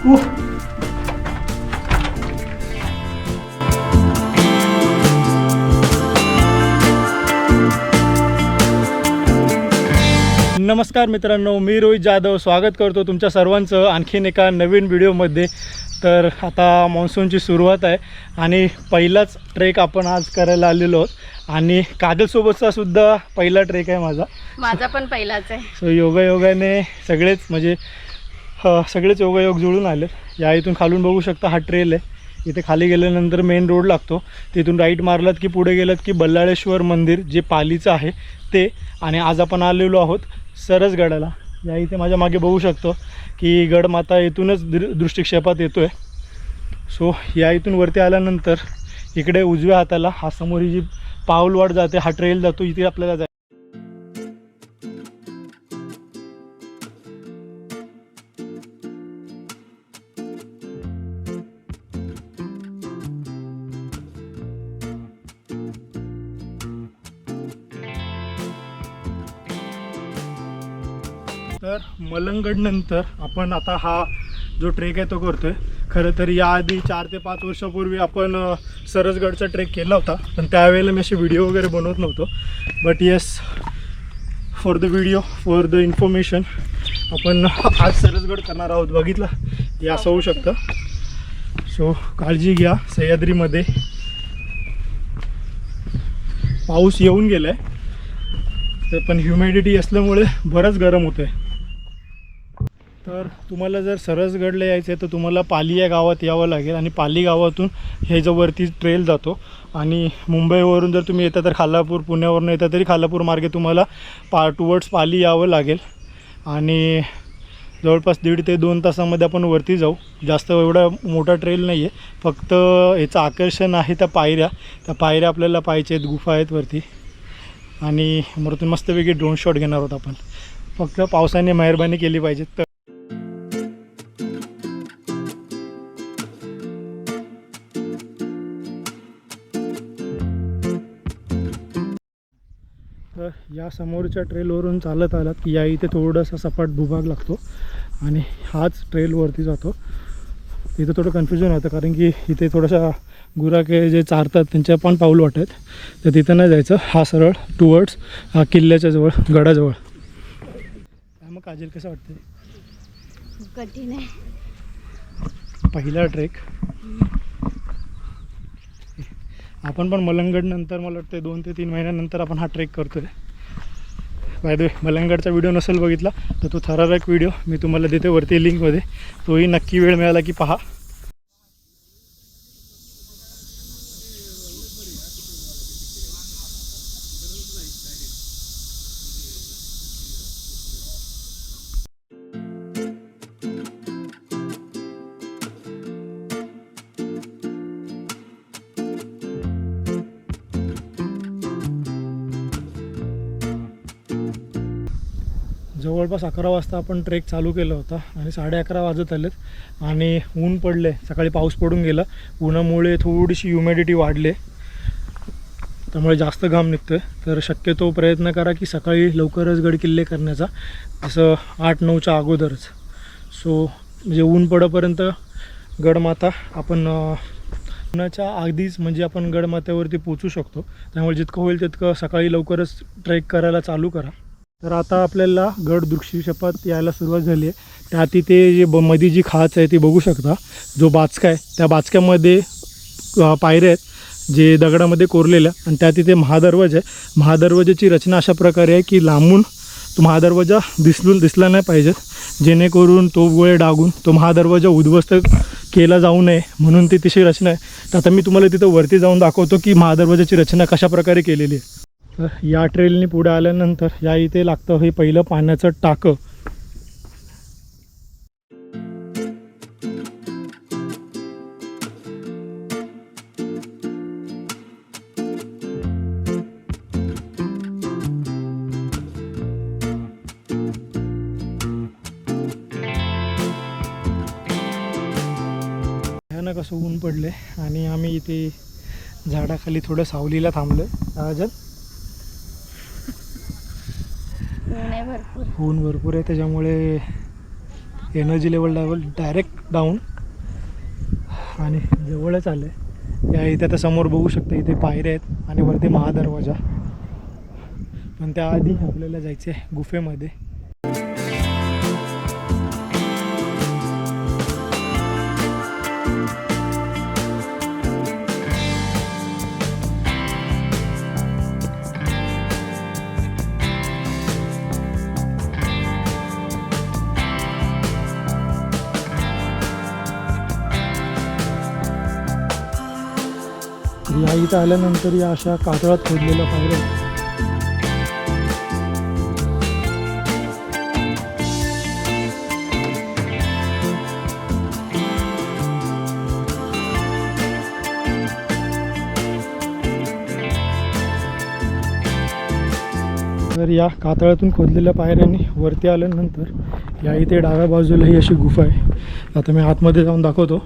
Uh. नमस्कार मित्रांनो मी रोहित जाधव. स्वागत करतो तुमच्या सर्वांचं आणखीन एका नवीन व्हिडिओमध्ये. तर आता मान्सूनची सुरुवात आहे आणि पहिलाच ट्रेक आपण आज करायला आलेलो आहोत. आणि काजलसोबतचा सुद्धा पहिला ट्रेक आहे माझा. माझा पण पहिलाच आहे. सो योगायोगाने सगळेच म्हणजे सगळेच योगायोग जुळून आले. या इथून खालून बघू शकता हा ट्रेल आहे. इथे खाली गेल्यानंतर मेन रोड लागतो. तिथून राईट मारलात की पुढे गेलात की बल्लाळेश्वर मंदिर जे पालीचं आहे ते. आणि आज आपण आलेलो आहोत सरसगडाला. या इथे माझ्या मागे बघू शकतो की गडमाता इथूनच दृ दृष्टिक्षेपात येतो आहे सो या इथून वरती आल्यानंतर इकडे उजव्या हाताला हा समोर ही जी पाऊलवाड जाते हा ट्रेल जातो इथे आपल्याला जाय मलंगडनंतर आपण आता हा जो ट्रेक आहे तो करतोय. खरं तर याआधी चार ते पाच वर्षापूर्वी आपण सरसगडचा ट्रेक केला होता. पण त्यावेळेला मी असे व्हिडिओ वगैरे बनवत नव्हतो. But yes for the video for the information आपण आज सरसगड करणार आहोत. बघितलं? हे असं होऊ शकतं. सो काळजी घ्या. सह्याद्रीमध्ये पाऊस येऊन गेलाय. तर पण ह्युमिडिटी असल्यामुळे बरंच गरम होतं आहे तर तुम्हाला जर सरसगडला यायचं आहे तर तुम्हाला पाली या गावात यावं लागेल आणि पाली गावातून हे जो वरती ट्रेल जातो. आणि मुंबईवरून जर तुम्ही येता तर खालापूर पुण्यावरून येता तरी खालापूर मार्गे तुम्हाला पा टुवर्ड्स पाली यावं लागेल. आणि जवळपास दीड ते दोन तासामध्ये आपण वरती जाऊ. जास्त एवढा मोठा ट्रेल नाही आहे फक्त याचं आकर्षण आहे त्या पायऱ्या. त्या पायऱ्या आपल्याला पाहिजे आहेत गुफा आहेत वरती. आणि वरतून मस्तपैकी ड्रोन शॉट घेणार आहोत आपण. फक्त पावसाने मेहरबानी केली पाहिजे. तर या समोरच्या ट्रेलवरून चालत आलात की या इथे थोडासा सपाट भूभाग लागतो आणि हाच ट्रेलवरती जातो. इथं थोडं कन्फ्युजन होतं कारण की इथे थोडासा गुराखे जे चारतात त्यांच्या पण पाऊल वाटत. तर तिथं नाही जायचं. हा सरळ टुवर्ड्स हा किल्ल्याच्या जवळ गडाजवळ. मग काजल कसं वाटते कठीण आहे. पहिला ट्रेक आपण पण मलंगड नंतर मला वाटतं दोन ते तीन महिन्यानंतर आपण हा ट्रेक करतोय. बाय द वे मलंगडचा व्हिडिओ नसेल बघितला तर तो थरारक व्हिडिओ मी तुम्हाला देते वरती लिंकमध्ये तोही नक्की वेळ मिळाला की पहा. जवळपास अकरा वाजता आपण ट्रेक चालू केला होता आणि साडे अकरा वाजत आलेत आणि ऊन पडले. सकाळी पाऊस पडून गेला. उन्हामुळे थोडीशी ह्युमिडिटी वाढले. त्यामुळे जास्त घाम निघतो आहे तर शक्यतो प्रयत्न करा की सकाळी लवकरच गडकिल्ले करण्याचा. असं आठ नऊच्या अगोदरच. सो म्हणजे ऊन पडपर्यंत गडमाता आपण उन्हाच्या आधीच म्हणजे आपण गडमाथ्यावरती पोचू शकतो. त्यामुळे जितकं होईल तितकं सकाळी लवकरच ट्रेक करायला चालू करा. तर आता आपल्याला गड शपथ यायला सुरुवात झाली आहे. त्या तिथे जे ब मध्ये जी खाच आहे ती बघू शकता. जो बाचका आहे त्या बाचक्यामध्ये पायऱ्या आहेत जे दगडामध्ये कोरलेल्या. आणि त्या तिथे महादरवाजा आहे. महादरवाजाची रचना अशा प्रकारे आहे की लांबून तो महादरवाजा दिसलून दिसला नाही पाहिजे. जेणेकरून तो गोळे डागून तो महादरवाजा उद्ध्वस्त केला जाऊ नये म्हणून ती तिशी रचना आहे. तर आता मी तुम्हाला तिथं वरती जाऊन दाखवतो की महादरवाजाची रचना कशा प्रकारे केलेली आहे. तर या ट्रेलने पुढे आल्यानंतर या इथे लागतं हे पहिलं पाण्याचं टाकं. कसं ऊन पडले आणि आम्ही इथे झाडाखाली थोडं सावलीला थांबलो आहे ऊन आहे भरपूर ऊन भरपूर आहे त्याच्यामुळे एनर्जी लेवल डायवल डायरेक्ट डाऊन आणि जवळच आलं आहे या इथे आता समोर बघू शकता इथे पायऱ्या आहेत आणि वरती महादरवाजा. पण त्याआधी आपल्याला जायचं आहे गुफेमध्ये. इथं आल्यानंतर या अशा कातळात खोदलेल्या पायऱ्या तर या कातळातून खोदलेल्या पायऱ्यांनी वरती आल्यानंतर या इथे डाव्या बाजूला ही अशी गुफा आहे. आता मी आतमध्ये जाऊन दाखवतो.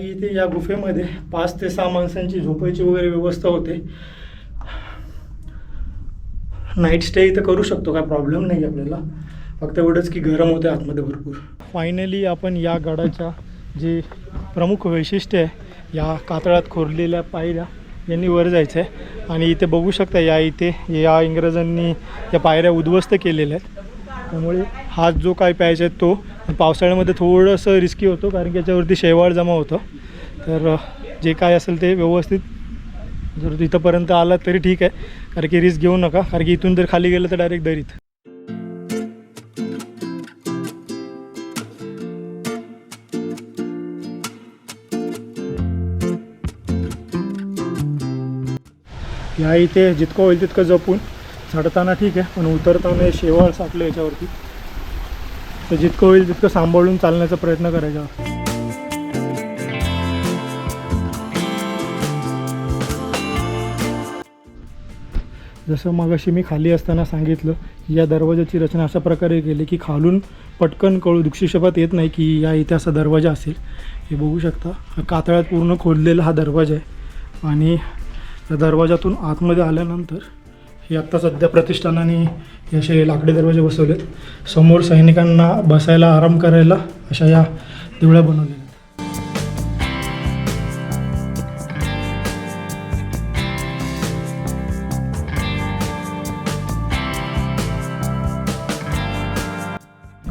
इथे या गुफेमध्ये पाच ते सहा माणसांची झोपायची वगैरे व्यवस्था होते. नाईट स्टे इथं करू शकतो काय प्रॉब्लेम नाही आपल्याला. फक्त एवढंच की गरम होते आतमध्ये भरपूर. फायनली आपण या गडाच्या जे प्रमुख वैशिष्ट्य आहे या कातळात खोरलेल्या पायऱ्या यांनी वर जायचं आहे आणि इथे बघू शकता या इथे या इंग्रजांनी या पायऱ्या उद्ध्वस्त केलेल्या आहेत. त्यामुळे हात जो काय प्यायचा आहे तो पावसाळ्यामध्ये थोडंसं रिस्की होतो कारण की याच्यावरती शेवाळ जमा होतं. तर जे काय असेल ते व्यवस्थित जर इथंपर्यंत आला तरी ठीक आहे कारण की रिस्क घेऊ नका कारण की इथून जर खाली गेलं तर डायरेक्ट दरीत. या इथे जितकं होईल तितकं जपून चढताना ठीक आहे पण उतरताना शेवाळ साठलं याच्यावरती. तर जितकं होईल तितकं सांभाळून चालण्याचा प्रयत्न करायचा. जसं मगाशी मी खाली असताना सांगितलं या दरवाजाची रचना अशा प्रकारे केली की खालून पटकन कळू दृक्षिक्षेपात येत नाही की या इथे असा दरवाजा असेल. हे बघू शकता हा कातळ्यात पूर्ण खोदलेला हा दरवाजा आहे. आणि या दरवाजातून आतमध्ये आल्यानंतर हे आत्ता सध्या प्रतिष्ठानाने हे असे लाकडी दरवाजे बसवलेत. समोर सैनिकांना बसायला आराम करायला अशा या देवळ्या बनवलेल्या आहेत.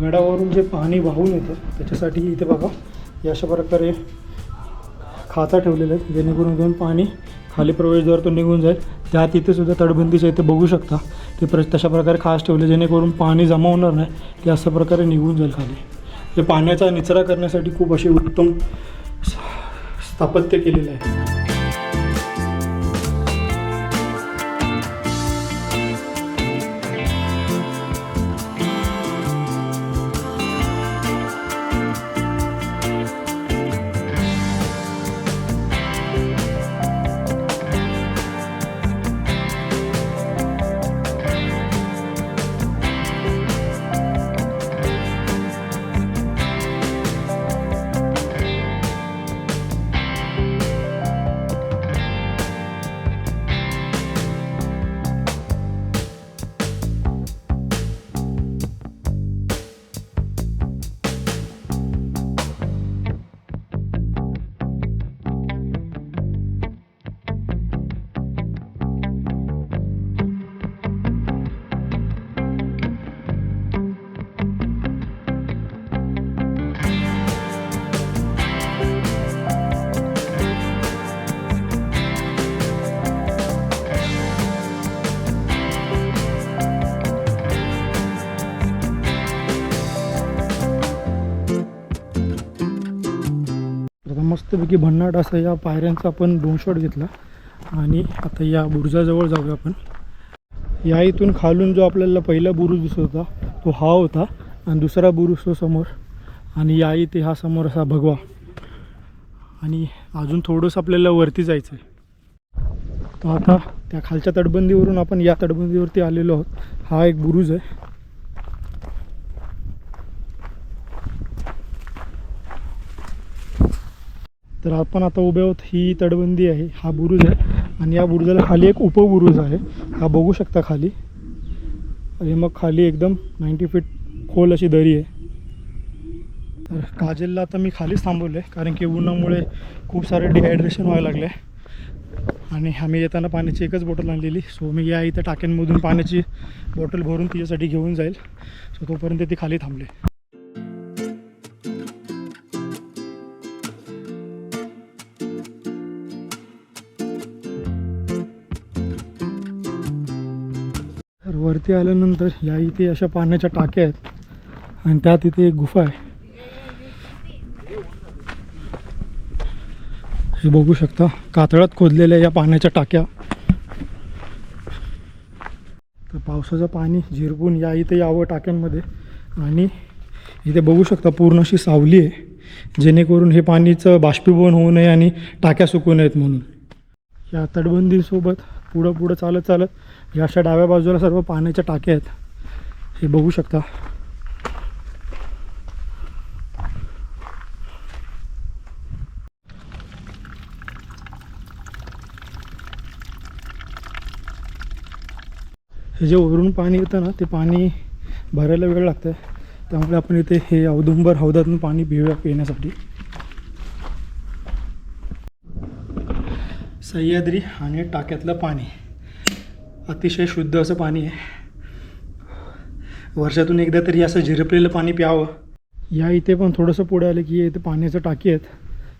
गडावरून जे पाणी वाहून येतं त्याच्यासाठी इथे बघा या अशा प्रकारे खाता ठेवलेले आहेत जेणेकरून इथून पाणी खाली प्रवेशद्वार तो निघून जाईल. त्यात तिथे सुद्धा तटबंदीच्या इथे बघू शकता. ते प्र तशा प्रकारे खास ठेवले जेणेकरून पाणी जमा होणार नाही ते अशा प्रकारे निघून जाईल खाली. ते पाण्याचा निचरा करण्यासाठी खूप असे उत्तम स्थापत्य केलेलं आहे. मस्तपैकी भन्नाट असा या पायऱ्यांचा आपण दोन शॉट घेतला. आणि आता या बुरुजाजवळ जाऊया आपण. या इथून खालून जो आपल्याला पहिला बुरुज दिसत होता तो हा होता. आणि दुसरा बुरुज तो समोर. आणि या इथे हा समोर असा भगवा. आणि अजून थोडंसं आपल्याला वरती जायचं आहे तर आता त्या खालच्या तटबंदीवरून आपण या तटबंदीवरती आलेलो आहोत. हा एक बुरुज आहे. तर आपण आता उभे आहोत. ही तटबंदी आहे. हा बुरुज आहे. आणि या बुरुजाला खाली एक उपबुरुज आहे. हा बघू शकता खाली. आणि मग खाली एकदम नाईंटी फीट खोल अशी दरी आहे. तर काजलला आता मी खालीच थांबवलं आहे कारण की उन्हामुळे खूप सारे डिहायड्रेशन व्हायला लागले आणि आम्ही येताना पाण्याची एकच बॉटल आणलेली. सो मी या इथं टाक्यांमधून पाण्याची बॉटल भरून तिच्यासाठी घेऊन जाईल. सो तोपर्यंत ती खाली थांबले. वरती आल्यानंतर या इथे अशा पाण्याच्या टाक्या आहेत आणि त्यात इथे एक गुफा आहे. हे बघू शकता कातळात खोदलेल्या या पाण्याच्या टाक्या. तर पावसाचं पाणी झिरपून या इथे यावं टाक्यांमध्ये. आणि इथे बघू शकता पूर्ण अशी सावली आहे जेणेकरून हे पाणीचं बाष्पीभवन होऊ नये आणि टाक्या सुकू नयेत म्हणून. या तटबंदीसोबत पुढं पुढं चालत चालत या अशा डाव्या बाजूला सर्व पाण्याच्या टाक्या आहेत. हे बघू शकता. हे जे वरून पाणी येतं ना ते पाणी भरायला वेळ लागतं त्यामुळे आपण इथे हे औदुंबर हौदातून पाणी पिऊया पिण्यासाठी. सह्याद्री आणि टाक्यातलं पाणी. अतिशय शुद्ध असं पाणी आहे. वर्षातून एकदा तरी असं झिरपलेलं पाणी प्यावं. या इथे पण थोडंसं पुढे आलं की इथे पाण्याचं टाकी आहेत.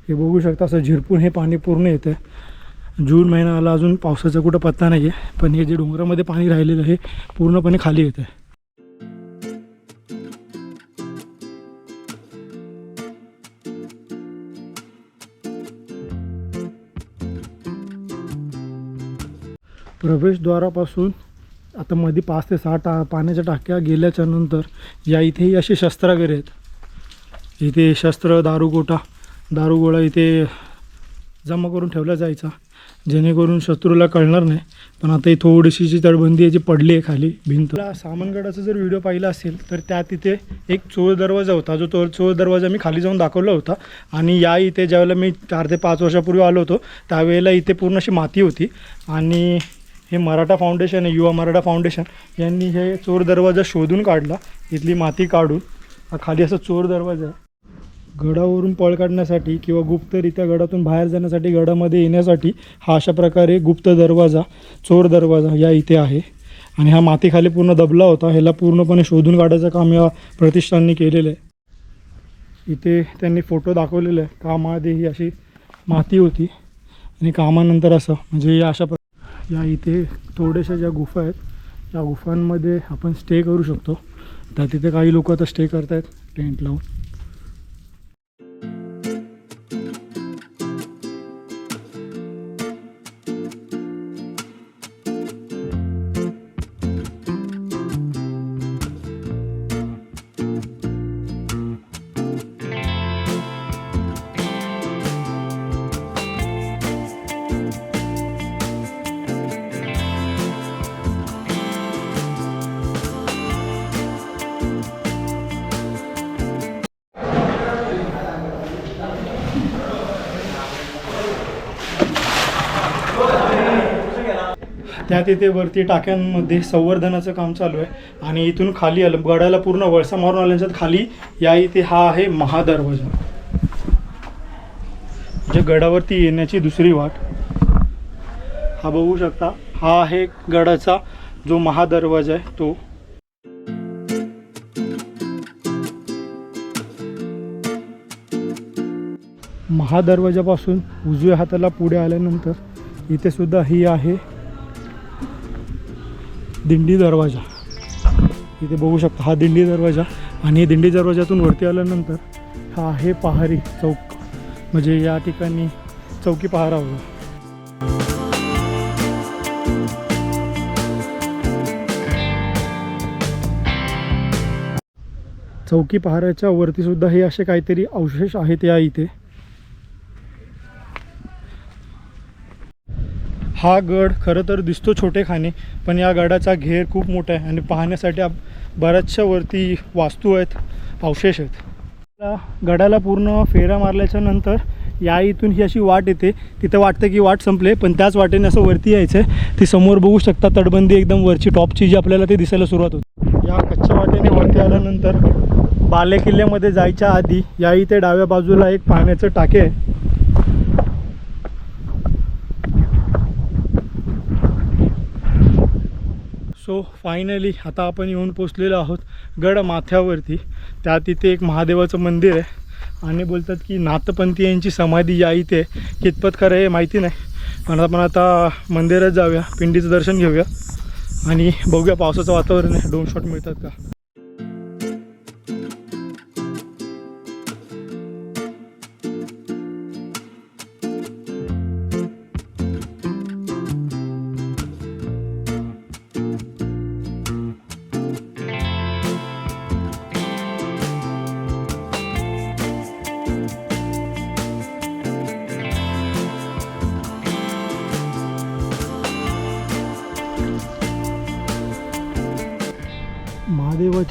हे बघू शकता असं झिरपून हे पाणी पूर्ण येतं जून महिना आला अजून पावसाचा कुठं पत्ता नाही आहे पण हे जे डोंगरामध्ये पाणी राहिलेलं आहे पूर्णपणे खाली येतं प्रवेशद्वारापासून आता मध्ये पाच ते सहा टा पाण्याच्या टाक्या गेल्याच्यानंतर या इथेही असे शस्त्रागारे आहेत. इथे शस्त्र दारुगोटा दारुगोळा इथे जमा करून ठेवला जायचा. जेणेकरून शत्रूला कळणार नाही. पण आता ही थोडीशी जी तळबंदी आहे जी पडली आहे खाली भिंतला सामनगडाचा जर व्हिडिओ पाहिला असेल तर त्या तिथे एक चोर दरवाजा होता. जो तो चोर दरवाजा मी खाली जाऊन दाखवला होता. आणि या इथे ज्यावेळेला मी चार ते पाच वर्षापूर्वी आलो होतो त्यावेळेला इथे पूर्ण अशी माती होती. आणि हे मराठा फाउंडेशन आहे युवा मराठा फाउंडेशन यांनी हे चोर दरवाजा शोधून काढला इथली माती काढून. हा खाली असा चोर दरवाजा आहे. गडावरून पळ काढण्यासाठी किंवा गुप्तरित्या गडातून बाहेर जाण्यासाठी गडामध्ये येण्यासाठी हा अशा प्रकारे गुप्त दरवाजा चोर दरवाजा या इथे आहे. आणि हा मातीखाली पूर्ण दबला होता ह्याला पूर्णपणे शोधून काढायचं काम या प्रतिष्ठाननी केलेलं आहे. इथे त्यांनी फोटो दाखवलेले आहे. कामाआधी ही अशी माती होती. आणि कामानंतर असं म्हणजे या अशा या इथे थोड्याशा ज्या गुफा आहेत या गुफांमध्ये आपण स्टे करू शकतो. तर तिथे काही लोक आता स्टे करतायत टेंट लावून. त्या तिथे वरती टाक्यांमध्ये संवर्धनाचं काम चालू आहे. आणि इथून खाली आलं गडाला पूर्ण वळसा मारून आल्याच्यात खाली या इथे हा आहे महादरवाजा. म्हणजे गडावरती येण्याची दुसरी वाट. हा बघू शकता हा आहे गडाचा जो महादरवाजा आहे तो. महादरवाजापासून उजव्या हाताला पुढे आल्यानंतर इथे सुद्धा ही आहे दिंडी दरवाजा. इथे बघू शकता हा दिंडी दरवाजा आणि दिंडी दरवाजातून वरती आल्यानंतर हा आहे पहारी चौक. म्हणजे या ठिकाणी चौकी पहारा होता. चौकी पहाऱ्याच्या वरती सुद्धा हे असे काहीतरी अवशेष आहेत या इथे. हा गड खरं तर दिसतो छोटेखाने पण या गडाचा घेर खूप मोठा आहे आणि पाहण्यासाठी आप बऱ्याचशा वरती वास्तू आहेत अवशेष आहेत. गडाला पूर्ण फेरा मारल्याच्या नंतर या इथून ही अशी वाट येते. तिथं वाटतं की वाट संपले पण त्याच वाटेने असं वरती यायचं आहे ती समोर बघू शकता तटबंदी एकदम वरची टॉपची जी आपल्याला ते दिसायला सुरुवात होती. या कच्च्या वाटेने वरती आल्यानंतर बाले किल्ल्यामध्ये जायच्या आधी या इथे डाव्या बाजूला एक पाण्याचं टाके आहे. सो फायनली आता आपण येऊन पोचलेलो आहोत गड माथ्यावरती. त्या तिथे एक महादेवाचं मंदिर आहे. आणि बोलतात की नाथपंथीयांची समाधी या इथे. कितपत खरं आहे माहिती नाही. पण आपण आता मंदिरात जाऊया पिंडीचं दर्शन घेऊया. आणि बघूया पावसाचं वातावरण आहे. दोन शॉट मिळतात का?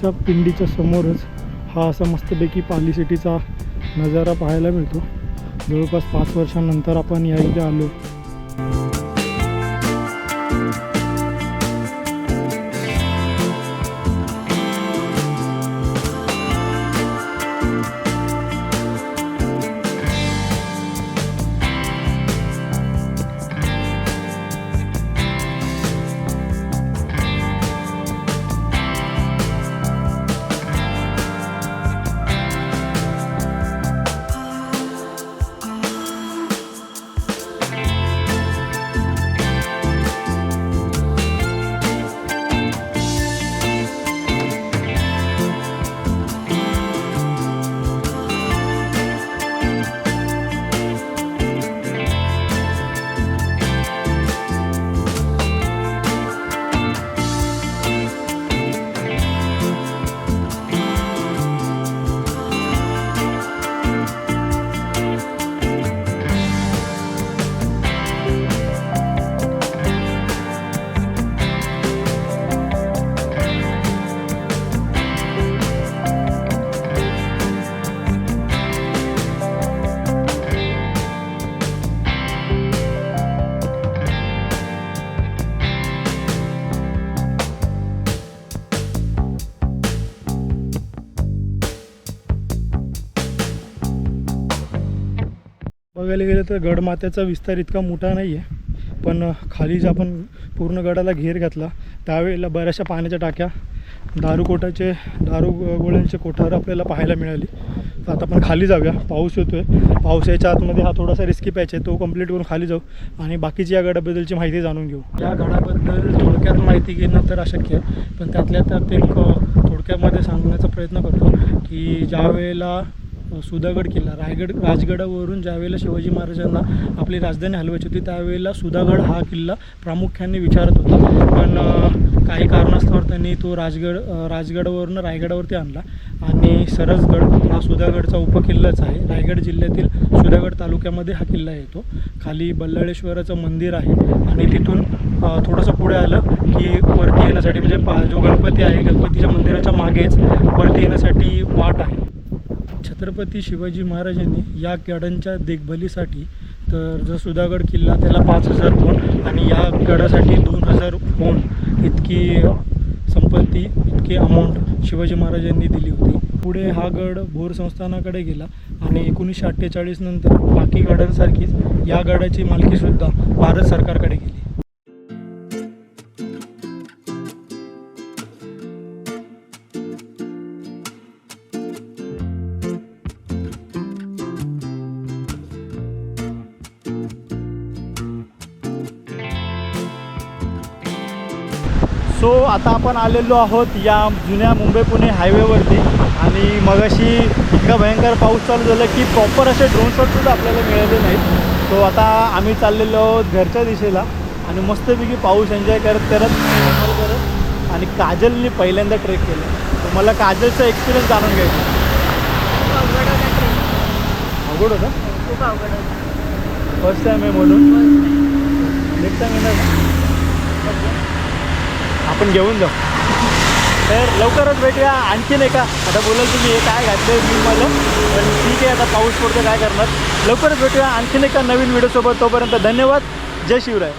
महादेवाच्या पिंडीच्या समोरच हा असा मस्तपैकी पाली सिटीचा नजारा पाहायला मिळतो. जवळपास पाच वर्षांनंतर आपण या इथे आलो. बघायला गेलं तर गडमात्याचा विस्तार इतका मोठा नाही आहे. पण खाली जे आपण पूर्ण गडाला घेर घातला त्यावेळेला बऱ्याचशा पाण्याच्या टाक्या दारूकोटाचे दारू गोळ्यांचे कोठार आपल्याला पाहायला मिळाली. तर आता आपण खाली जाऊया. पाऊस येतो आहे पाऊस याच्या आतमध्ये हा थोडासा रिस्की पॅच आहे. तो कंप्लीट करून खाली जाऊ आणि बाकीची या गडाबद्दलची माहिती जाणून घेऊ. या गडाबद्दल थोडक्यात माहिती घेणं तर अशक्य आहे. पण त्यातल्या त्यात एक थोडक्यामध्ये सांगण्याचा प्रयत्न करतो की ज्या वेळेला सुधागड किल्ला. रायगड राजगडावरून ज्यावेळेला शिवाजी महाराजांना आपली राजधानी हलवायची होती त्यावेळेला सुधागड हा किल्ला प्रामुख्याने विचारत होता. पण काही कारणास्तव त्यांनी तो राजगड राजगडावरून रायगडावरती आणला. आणि सरसगड हा सुधागडचा उपकिल्लाच आहे. रायगड जिल्ह्यातील सुधागड तालुक्यामध्ये हा किल्ला येतो. खाली बल्लाळेश्वराचं मंदिर आहे. आणि तिथून थोडंसं पुढे आलं की वरती येण्यासाठी म्हणजे पा जो गणपती आहे गणपतीच्या मंदिराच्या मागेच वरती येण्यासाठी वाट आहे. छत्रपती शिवाजी महाराजांनी या गडांच्या देखभालीसाठी तर जो सुधागड किल्ला त्याला पाच हजार होन आणि या गडासाठी दोन हजार होन इतकी संपत्ती इतकी अमाऊंट शिवाजी महाराजांनी दिली होती. पुढे हा गड भोर संस्थानाकडे गेला आणि एकोणीसशे अठ्ठेचाळीस नंतर बाकी गडांसारखीच या गडाची मालकीसुद्धा भारत सरकारकडे गेली. आता आपण आलेलो आहोत या जुन्या मुंबई पुणे हायवेवरती. आणि मगाशी इतका भयंकर पाऊस चालू झाला की प्रॉपर असे ड्रोन शॉटसुद्धा आपल्याला मिळाले नाहीत. सो आता आम्ही चाललेलो आहोत घरच्या दिशेला. आणि मस्तपैकी पाऊस एन्जॉय करत करत करत आणि काजलनी पहिल्यांदा ट्रेक केलं. तर मला काजलचा एक्सपिरियन्स जाणून घ्यायचा अवघड होता खूप अवघड होता. फर्स्ट टाईम आहे म्हणून. नेक्स्ट टाईम येणार? आपण घेऊन जाऊ. तर लवकरच भेटूया. आणखीन एका आता बोलाल तुम्ही हे काय घातलं मी मला पण ठीक आहे आता पाऊस पडतो काय करणार? लवकरच भेटूया. आणखीन एका नवीन व्हिडिओसोबत तोपर्यंत धन्यवाद. जय शिवराय.